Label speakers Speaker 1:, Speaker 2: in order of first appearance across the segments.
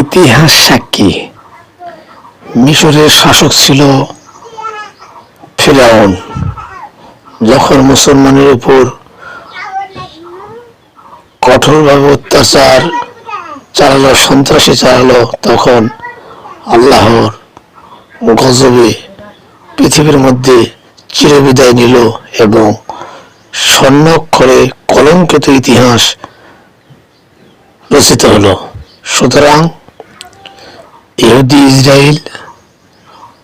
Speaker 1: ইতিহাস সাক্ষী মিশরের শাসক ছিল ফেরাউন, যখন মুসলমানের উপর কঠোরভাবে অত্যাচার চালালো, সন্ত্রাসী চালালো, তখন আল্লাহর গজবে পৃথিবীর মধ্যে চিরবিদায় নিল এবং স্বর্ণাক্ষরে কলঙ্কিত ইতিহাস রচিত হলো। সুতরাং ইহুদি ইসরায়েল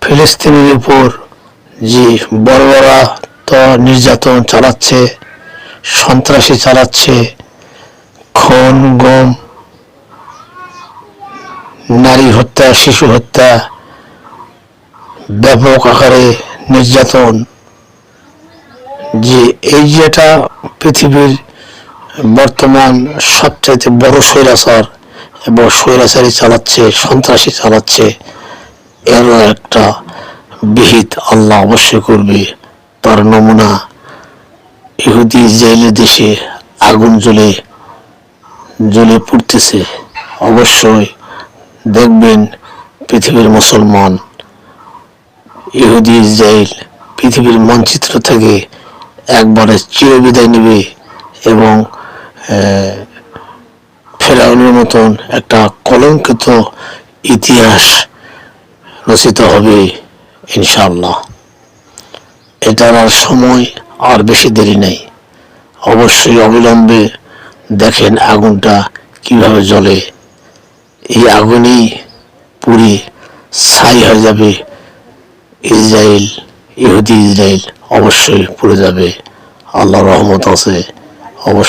Speaker 1: ফিলিস্তিনের উপর যে বর্বরা তো নির্যাতন চালাচ্ছে, সন্ত্রাসী চালাচ্ছে, খুন, গম, নারী হত্যা, শিশু হত্যা, ব্যাপক আকারে নির্যাতন, যে এই যেটা পৃথিবীর বর্তমান সবচাইতে বড় স্বৈরাচার এবং স্বৈরাচারী চালাচ্ছে, সন্ত্রাসী চালাচ্ছে, এরও একটা বিহিত আল্লাহ অবশ্যই করবে। তার নমুনা ইহুদি ইসরায়েলের দেশে আগুন জ্বলে জ্বলে পড়তেছে। অবশ্যই দেখবেন পৃথিবীর মুসলমান। ইহুদি ইসরায়েল পৃথিবীর মানচিত্র থেকে একবারে চিরবিদায় নেবে এবং আহ, মতন একটা কলঙ্কিত ইতিহাস রচিত হবে ইনশাআল্লাহ। এটার আর সময় আর বেশি দেরি নেই। অবশ্যই অবিলম্বে দেখেন আগুনটা কীভাবে জ্বলে। এই আগুনই পুরি ছাই হয়ে যাবে। ইসরায়েল ইহুদি ইসরায়েল অবশ্যই পুড়ে যাবে। আল্লাহ রহমত আছে অবশ্যই।